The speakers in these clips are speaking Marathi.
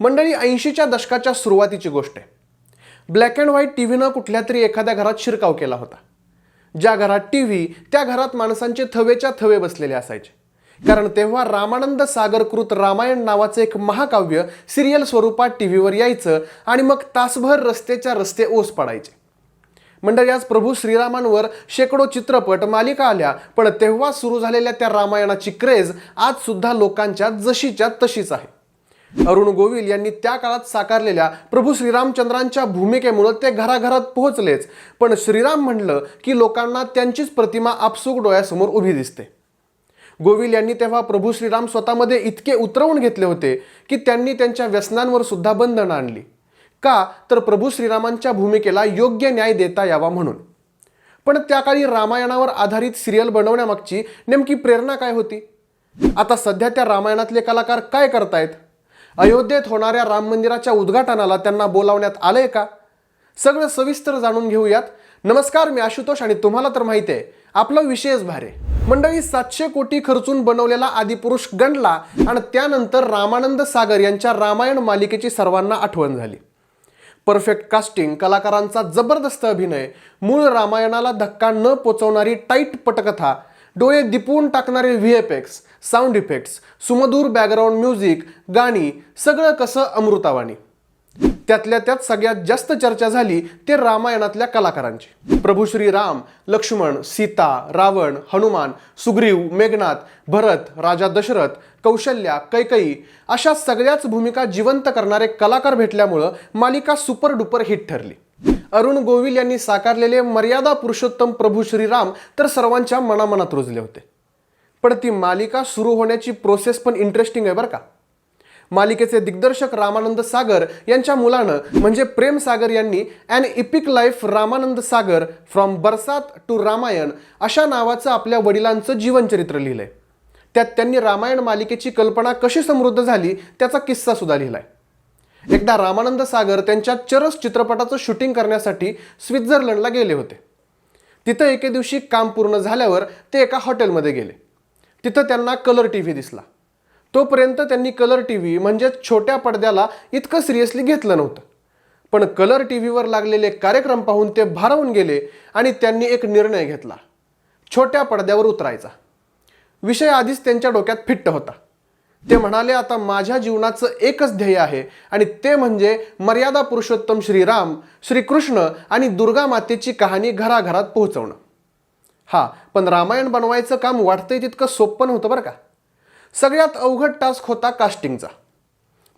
मंडळी ऐंशीच्या दशकाच्या सुरुवातीची गोष्ट आहे. ब्लॅक अँड व्हाईट टी व्हीनं कुठल्या तरी एखाद्या घरात शिरकाव केला होता. ज्या घरात टी व्ही त्या घरात माणसांचे थवेच्या थवे बसलेले असायचे. कारण तेव्हा रामानंद सागरकृत रामायण नावाचं एक महाकाव्य सिरियल स्वरूपात टी व्हीवर यायचं आणि मग तासभर रस्त्याच्या रस्ते ओस पडायचे. मंडळी आज प्रभू श्रीरामांवर शेकडो चित्रपट मालिका आल्या पण तेव्हा सुरू झालेल्या त्या रामायणाची क्रेज आज सुद्धा लोकांच्या जशीच्या तशीच आहे. अरुण गोविल यांनी त्या काळात साकारलेल्या प्रभू श्रीरामचंद्रांच्या भूमिकेमुळे ते घराघरात पोहोचलेच. पण श्रीराम म्हणलं की लोकांना त्यांचीच प्रतिमा आपसूक डोळ्यासमोर उभी दिसते. गोविल यांनी तेव्हा प्रभू श्रीराम स्वतःमध्ये इतके उतरवून घेतले होते की त्यांनी त्यांच्या व्यसनांवर सुद्धा बंधनं आणली. का तर प्रभू श्रीरामांच्या भूमिकेला योग्य न्याय देता यावा म्हणून. पण त्या काळी रामायणावर आधारित सिरियल बनवण्यामागची नेमकी प्रेरणा काय होती? आता सध्या त्या रामायणातले कलाकार काय करतायत? अयोध्येत होणाऱ्या राम मंदिराच्या उद्घाटनाला त्यांना बोलावण्यात आलंय का? सगळं सविस्तर जाणून घेऊयात. नमस्कार मी आशुतोष आणि तुम्हाला तर माहिती आहे आपला विशेष भारे. मंडळी सातशे कोटी खर्चून बनवलेला आदिपुरुष गणला आणि त्यानंतर रामानंद सागर यांच्या रामायण मालिकेची सर्वांना आठवण झाली. परफेक्ट कास्टिंग कलाकारांचा जबरदस्त अभिनय मूळ रामायणाला धक्का न पोचवणारी टाईट पटकथा डोळे दिपवून टाकणारे V F X sound effects सुमधूर background music गाणी सगळं कसं अमृतावाणी. त्यातल्या त्यात सगळ्यात जास्त चर्चा झाली ते रामायणातल्या कलाकारांची. प्रभू श्री राम लक्ष्मण सीता रावण हनुमान सुग्रीव मेघनाथ भरत राजा दशरथ कौशल्या कैकई अशा सगळ्याच भूमिका जिवंत करणारे कलाकार भेटल्यामुळं मालिका सुपर डुपर हिट ठरली. अरुण गोविल यांनी साकारलेले मर्यादा पुरुषोत्तम प्रभू श्रीराम तर सर्वांच्या मनामनात रुजले होते. पण ती मालिका सुरू होण्याची प्रोसेस पण इंटरेस्टिंग आहे बरं का. मालिकेचे दिग्दर्शक रामानंद सागर यांच्या मुलानं म्हणजे प्रेम सागर यांनी an epic life Ramanand Sagar from Barsaat to Ramayan अशा नावाचं आपल्या वडिलांचं जीवनचरित्र लिहिलंय. त्यात त्यांनी रामायण मालिकेची कल्पना कशी समृद्ध झाली त्याचा किस्सा सुद्धा लिहिलाय. एकदा रामानंद सागर त्यांच्या चरस चित्रपटाचं शूटिंग करण्यासाठी स्वित्झर्लंडला गेले होते. तिथं एके दिवशी काम पूर्ण झाल्यावर ते एका हॉटेलमध्ये गेले. तिथं त्यांना कलर टी व्ही दिसला. तोपर्यंत त्यांनी कलर टी व्ही म्हणजेच छोट्या पडद्याला इतकं सिरियसली घेतलं नव्हतं. पण कलर टी व्हीवर लागलेले कार्यक्रम पाहून ते भारावून गेले आणि त्यांनी एक निर्णय घेतला. छोट्या पडद्यावर उतरायचा. विषय आधीच त्यांच्या डोक्यात फिट्ट होता. ते म्हणाले आता माझ्या जीवनाचं एकच ध्येय आहे आणि ते म्हणजे मर्यादा पुरुषोत्तम श्रीराम श्रीकृष्ण आणि दुर्गा मातेची कहाणी घराघरात पोहोचवणं. हा पण रामायण बनवायचं काम वाटतंय तितकं सोपं नव्हतं बरं का? सगळ्यात अवघड टास्क होता कास्टिंगचा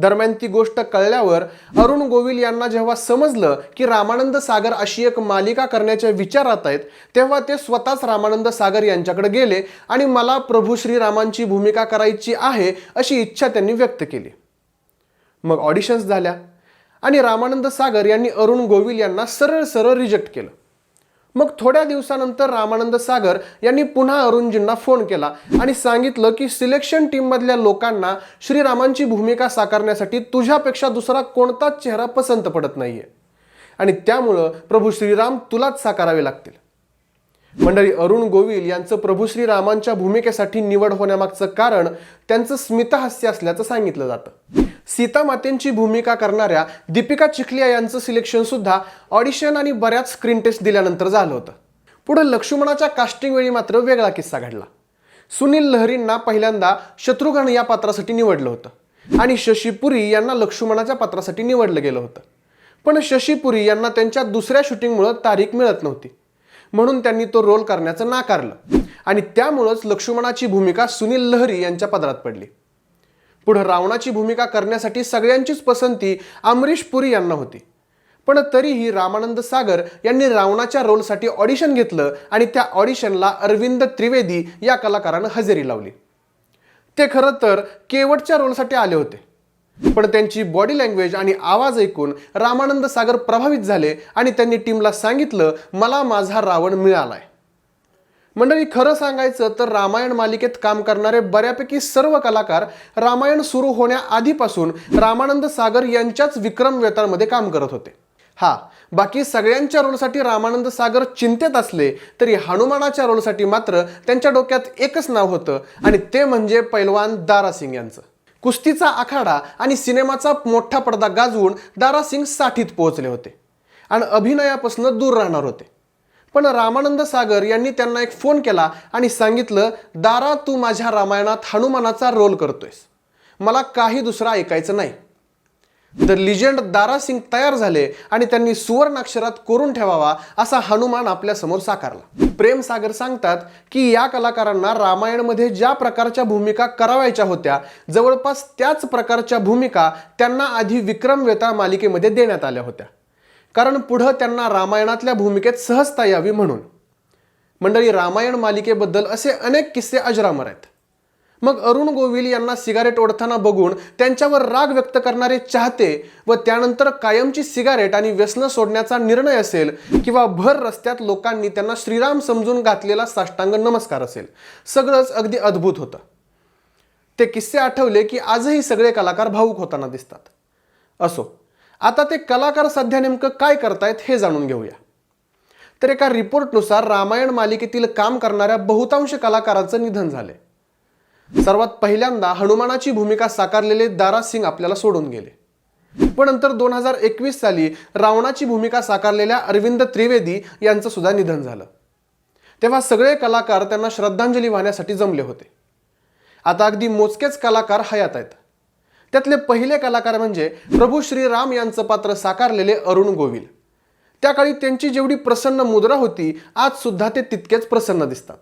दरम्यान ती गोष्ट कळल्यावर अरुण गोविल यांना जेव्हा समजलं की रामानंद सागर अशी एक मालिका करण्याच्या विचारात आहेत तेव्हा ते स्वतःच रामानंद सागर यांच्याकडे गेले आणि मला प्रभू श्रीरामांची भूमिका करायची आहे अशी इच्छा त्यांनी व्यक्त केली. मग ऑडिशन्स झाल्या आणि रामानंद सागर यांनी अरुण गोविल यांना सरळ सरळ रिजेक्ट केलं. मग थोड्या दिवसानंतर रामानंद सागर यांनी पुन्हा अरुणजींना फोन केला आणि सांगितलं की सिलेक्शन टीममधल्या लोकांना श्रीरामांची भूमिका साकारण्यासाठी तुझ्यापेक्षा दुसरा कोणताच चेहरा पसंत पडत नाहीये. आणि त्यामुळं प्रभू श्रीराम तुलाच साकारावे लागतील. मंडळी अरुण गोविल यांचं प्रभू श्रीरामांच्या भूमिकेसाठी निवड होण्यामागचं कारण त्यांचं स्मितहास्य असल्याचं सांगितलं जातं. सीता मातेंची भूमिका करणाऱ्या दीपिका चिखलिया यांचं सिलेक्शन सुद्धा ऑडिशन आणि बऱ्याच स्क्रीन टेस्ट दिल्यानंतर झालं होतं. पुढे लक्ष्मणाच्या कास्टिंग वेळी मात्र वेगळा किस्सा घडला. सुनील लहरींना पहिल्यांदा शत्रुघ्न या पात्रासाठी निवडलं होतं आणि शशीपुरी यांना लक्ष्मणाच्या पात्रासाठी निवडलं गेलं होतं. पण शशीपुरी यांना त्यांच्या दुसऱ्या शूटिंगमुळं तारीख मिळत नव्हती. म्हणून त्यांनी तो रोल करण्याचं नाकारलं. आणि त्यामुळंच लक्ष्मणाची भूमिका सुनील लहरी यांच्या पदरात पडली. पुढं रावणाची भूमिका करण्यासाठी सगळ्यांचीच पसंती अमरीश पुरी यांना होती. पण तरीही रामानंद सागर यांनी रावणाच्या रोलसाठी ऑडिशन घेतलं आणि त्या ऑडिशनला अरविंद त्रिवेदी या कलाकारानं हजेरी लावली. ते खरं तर केवटच्या रोलसाठी आले होते. पण त्यांची बॉडी लँग्वेज आणि आवाज ऐकून रामानंद सागर प्रभावित झाले आणि त्यांनी टीमला सांगितलं मला माझा रावण मिळालाय. मंडळी खरं सांगायचं तर रामायण मालिकेत काम करणारे बऱ्यापैकी सर्व कलाकार रामायण सुरू होण्याआधीपासून रामानंद सागर यांच्याच विक्रम वेताळमध्ये काम करत होते. हा बाकी सगळ्यांच्या रोलसाठी रामानंद सागर चिंतेत असले तरी हनुमानाच्या रोलसाठी मात्र त्यांच्या डोक्यात एकच नाव होतं आणि ते म्हणजे पैलवान दारासिंग यांचं. कुस्तीचा आखाडा आणि सिनेमाचा मोठा पडदा गाजवून दारा सिंग साठीत पोहोचले होते. आणि अभिनयापासून दूर राहणार होते. पण रामानंद सागर यांनी त्यांना एक फोन केला आणि सांगितलं दारा तू माझ्या रामायणात हनुमानाचा रोल करतोयस. मला काही दुसरं ऐकायचं नाही. द लिजेंड दारा सिंग तयार झाले आणि त्यांनी सुवर्णाक्षरात कोरून ठेवावा असा हनुमान आपल्यासमोर साकारला. प्रेम सागर सांगतात की या कलाकारांना रामायणमध्ये ज्या प्रकारच्या भूमिका करावायच्या होत्या जवळपास त्याच प्रकारच्या भूमिका त्यांना आधी विक्रम वेताळ मालिकेमध्ये देण्यात आल्या होत्या. कारण पुढं त्यांना रामायणातल्या भूमिकेत सहजता यावी म्हणून. मंडळी रामायण मालिकेबद्दल असे अनेक किस्से अजरामर आहेत. मग अरुण गोविल यांना सिगारेट ओढताना बघून त्यांच्यावर राग व्यक्त करणारे चाहते व त्यानंतर कायमची सिगारेट आणि व्यसन सोडण्याचा निर्णय असेल किंवा भर रस्त्यात लोकांनी त्यांना श्रीराम समजून घातलेला साष्टांग नमस्कार असेल. सगळंच अगदी अद्भुत होतं. ते किस्से आठवले की आजही सगळे कलाकार भावूक होताना दिसतात. असो आता ते कलाकार सध्या नेमकं काय करतायत हे जाणून घेऊया. तर एका रिपोर्टनुसार रामायण मालिकेतील काम करणाऱ्या बहुतांश कलाकारांचं निधन झाले सर्वात पहिल्यांदा हनुमानाची भूमिका साकारलेले दारा सिंग आपल्याला सोडून गेले. पण नंतर दोन हजार एकवीस साली रावणाची भूमिका साकारलेल्या अरविंद त्रिवेदी यांचं सुद्धा निधन झालं. तेव्हा सगळे कलाकार त्यांना श्रद्धांजली वाहण्यासाठी जमले होते. आता अगदी मोजकेच कलाकार हयात आहेत. त्यातले पहिले कलाकार म्हणजे प्रभू श्रीराम यांचं पात्र साकारलेले अरुण गोविल. त्या काळी त्यांची जेवढी प्रसन्न मुद्रा होती आज सुद्धा ते तितकेच प्रसन्न दिसतात.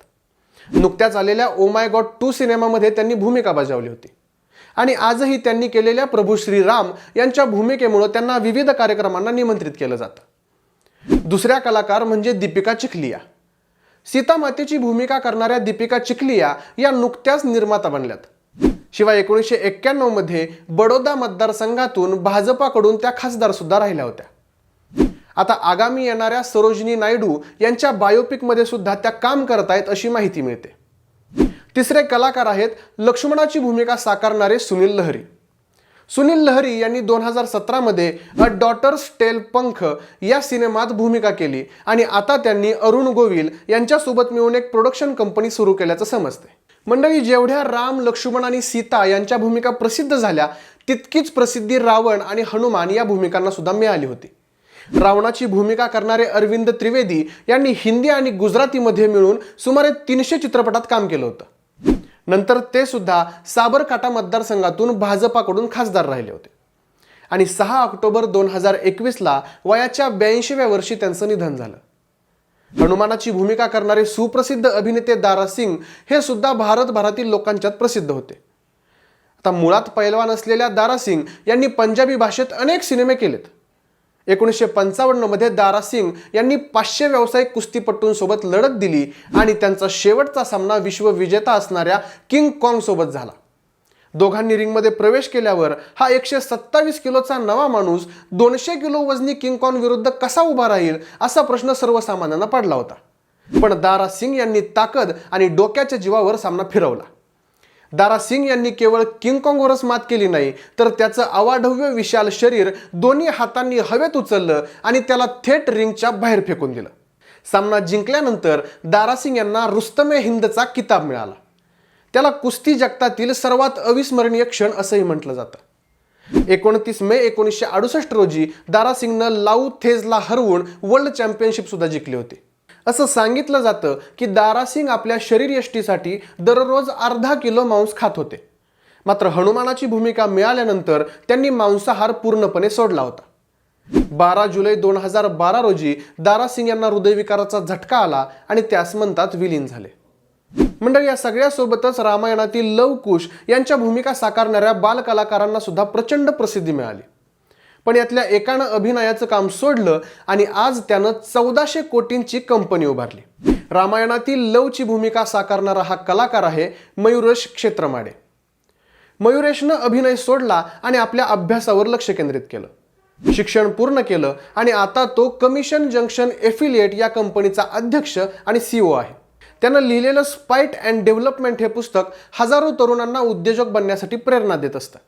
नुकत्याच आलेल्या ओ माय गॉड टू सिनेमामध्ये त्यांनी भूमिका बजावली होती. आणि आजही त्यांनी केलेल्या प्रभू श्रीराम यांच्या भूमिकेमुळे त्यांना विविध कार्यक्रमांना निमंत्रित केलं जातं. दुसऱ्या कलाकार म्हणजे दीपिका चिखलिया. सीतामातेची भूमिका करणाऱ्या दीपिका चिखलिया या नुकत्याच निर्माता बनल्यात. शिवाय एकोणीसशे एक्क्याण्णवमध्ये बडोदा मतदारसंघातून भाजपाकडून त्या खासदार सुद्धा राहिल्या होत्या. आता आगामी येणाऱ्या सरोजिनी नायडू यांच्या बायोपिकमध्ये सुद्धा त्या काम करतायत अशी माहिती मिळते. तिसरे कलाकार आहेत लक्ष्मणाची भूमिका साकारणारे सुनील लहरी. सुनील लहरी यांनी दोन हजार सतरामध्ये अ डॉटर्स टेल पंख या सिनेमात भूमिका केली आणि आता त्यांनी अरुण गोविल यांच्यासोबत मिळून एक प्रोडक्शन कंपनी सुरू केल्याचं समजते. मंडळी जेवढ्या राम लक्ष्मण आणि सीता यांच्या भूमिका प्रसिद्ध झाल्या तितकीच प्रसिद्धी रावण आणि हनुमान या भूमिकांना सुद्धा मिळाली होती. रावणाची भूमिका करणारे अरविंद त्रिवेदी यांनी हिंदी आणि गुजरातीमध्ये मिळून सुमारे तीनशे चित्रपटात काम केलं होतं. नंतर ते सुद्धा साबरकाटा मतदारसंघातून भाजपाकडून खासदार राहिले होते. आणि सहा ऑक्टोबर दोन हजार एकवीसला वयाच्या ब्याऐंशीव्या वर्षी त्यांचं निधन झालं. हनुमानाची भूमिका करणारे सुप्रसिद्ध अभिनेते दारा सिंग हे सुद्धा भारतभरातील लोकांच्यात प्रसिद्ध होते. आता मुळात पैलवान असलेल्या दारा सिंग यांनी पंजाबी भाषेत अनेक सिनेमे केलेत. एकोणीसशे पंचावन्नमध्ये दारासिंग यांनी पाचशे व्यावसायिक कुस्तीपट्टूंसोबत लढत दिली आणि त्यांचा शेवटचा सामना विश्वविजेता असणाऱ्या किंग कॉंगसोबत झाला. दोघांनी रिंगमध्ये प्रवेश केल्यावर हा एकशे सत्तावीस किलोचा नवा माणूस दोनशे किलो वजनी किंग कॉन विरुद्ध कसा उभा राहील असा प्रश्न सर्वसामान्यांना पडला होता. पण दारा सिंग यांनी ताकद आणि डोक्याच्या जीवावर सामना फिरवला. दारा सिंग यांनी केवळ किंगकॉंगवरच मात केली नाही तर त्याचं अवाढव्य विशाल शरीर दोन्ही हातांनी हवेत उचललं आणि त्याला थेट रिंगच्या बाहेर फेकून दिलं. सामना जिंकल्यानंतर दारासिंग यांना रुस्तमे हिंदचा किताब मिळाला. त्याला कुस्ती जगतातील सर्वात अविस्मरणीय क्षण असंही म्हटलं जातं. एकोणतीस मे एकोणीसशे अडुसष्ट रोजी दारासिंगनं लाऊ थेजला हरवून वर्ल्ड चॅम्पियनशिप सुद्धा जिंकली होती. असं सांगितलं जातं की दारासिंग आपल्या शरीरयष्टीसाठी दररोज अर्धा किलो मांस खात होते. मात्र हनुमानाची भूमिका मिळाल्यानंतर त्यांनी मांसाहार पूर्णपणे सोडला होता. बारा जुलै दोन हजार बारा रोजी दारासिंग यांना हृदयविकाराचा झटका आला आणि त्यास म्हणतात विलीन झाले. मंडळी या सगळ्यासोबतच रामायणातील लवकुश यांच्या भूमिका साकारणाऱ्या बालकलाकारांना सुद्धा प्रचंड प्रसिद्धी मिळाली. पण यातल्या एकानं अभिनयाचं काम सोडलं आणि आज त्यानं चौदाशे कोटींची कंपनी उभारली. रामायणातील लवची भूमिका साकारणारा हा कलाकार आहे मयुरेश क्षेत्रमाडे. मयुरेशनं अभिनय सोडला आणि आपल्या अभ्यासावर लक्ष केंद्रित केलं. शिक्षण पूर्ण केलं आणि आता तो कमिशन जंक्शन एफिलिएट या कंपनीचा अध्यक्ष आणि सीओ आहे. त्यानं लिहिलेलं स्पाईट अँड डेव्हलपमेंट हे पुस्तक हजारो तरुणांना उद्योजक बनण्यासाठी प्रेरणा देत असतं.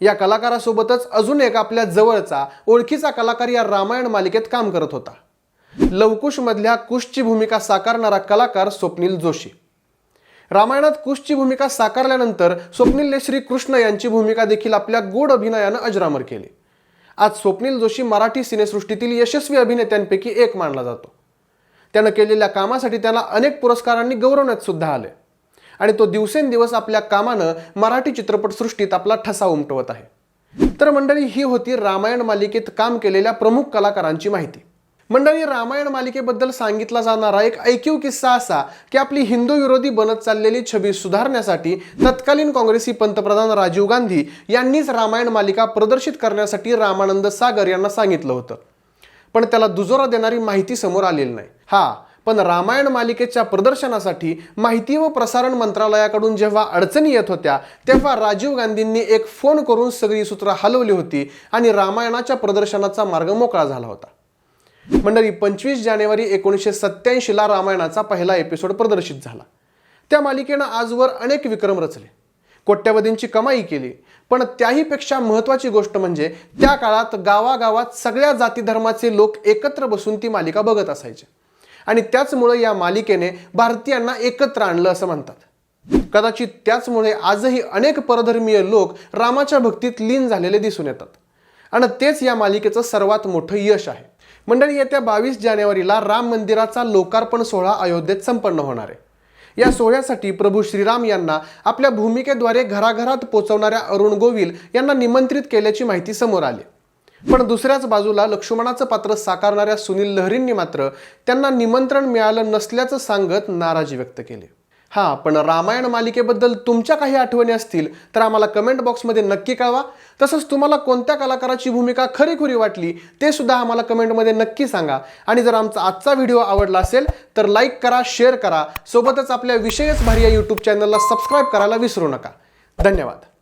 या कलाकारासोबतच अजून एक आपल्या जवळचा ओळखीचा कलाकार या रामायण मालिकेत काम करत होता. लवकुशमधल्या कुशची भूमिका साकारणारा कलाकार स्वप्नील जोशी. रामायणात कुशची भूमिका साकारल्यानंतर स्वप्नीलने श्रीकृष्ण यांची भूमिका देखील आपल्या गोड अभिनयानं अजरामर केली. आज स्वप्नील जोशी मराठी सिनेसृष्टीतील यशस्वी अभिनेत्यांपैकी एक मानला जातो. त्यानं केलेल्या कामासाठी त्याला अनेक पुरस्कारांनी गौरवण्यात सुद्धा आले आणि तो दिवसेंदिवस आपल्या कामानं मराठी चित्रपटसृष्टीत आपला ठसा उमटवत आहे. तर मंडळी ही होती रामायण मालिकेत काम केलेल्या प्रमुख कलाकारांची माहिती. मंडळी रामायण मालिकेबद्दल सांगितला जाणारा एक ऐकीव किस्सा असा की आपली हिंदू विरोधी बनत चाललेली छबी सुधारण्यासाठी तत्कालीन काँग्रेसी पंतप्रधान राजीव गांधी यांनीच रामायण मालिका प्रदर्शित करण्यासाठी रामानंद सागर यांना सांगितलं होतं. पण त्याला दुजोरा देणारी माहिती समोर आलेली नाही. हा पण रामायण मालिकेच्या प्रदर्शनासाठी माहिती व प्रसारण मंत्रालयाकडून जेव्हा अडचणी येत होत्या तेव्हा राजीव गांधींनी एक फोन करून सगळी सूत्र हलवली होती आणि रामायणाच्या प्रदर्शनाचा मार्ग मोकळा झाला होता. मंडळी पंचवीस जानेवारी एकोणीसशे सत्त्याऐंशीला रामायणाचा पहिला एपिसोड प्रदर्शित झाला. त्या मालिकेनं आजवर अनेक विक्रम रचले. कोट्यवधींची कमाई केली पण त्याहीपेक्षा महत्त्वाची गोष्ट म्हणजे त्या काळात गावागावात सगळ्या जाती धर्माचे लोक एकत्र बसून ती मालिका बघत असायचे. आणि त्याचमुळे या मालिकेने भारतीयांना एकत्र आणलं असं म्हणतात. कदाचित त्याचमुळे आजही अनेक परधर्मीय लोक रामाच्या भक्तीत लीन झालेले दिसून येतात. आणि तेच या मालिकेचं सर्वात मोठं यश आहे. मंडळी येत्या बावीस जानेवारीला राम मंदिराचा लोकार्पण सोहळा अयोध्येत संपन्न होणार आहे. या सोहळ्यासाठी प्रभू श्रीराम यांना आपल्या भूमिकेद्वारे घराघरात पोचवणाऱ्या अरुण गोविल यांना निमंत्रित केल्याची माहिती समोर आली पण दुसऱ्याच बाजूला लक्ष्मणाचं पात्र साकारणाऱ्या सुनील लहरींनी मात्र त्यांना निमंत्रण मिळालं नसल्याचं सांगत नाराजी व्यक्त केली. हां पण रामायण मालिकेबद्दल तुमच्या काही आठवणी असतील तर आम्हाला कमेंट बॉक्समध्ये नक्की कळवा. तसंच तुम्हाला कोणत्या कलाकाराची भूमिका खरीखुरी वाटली ते सुद्धा आम्हाला कमेंटमध्ये नक्की सांगा. आणि जर आमचा आजचा व्हिडिओ आवडला असेल तर लाईक करा शेअर करा. सोबतच आपल्या विषयच भारी या यूट्यूब चॅनलला सबस्क्राईब करायला विसरू नका. धन्यवाद.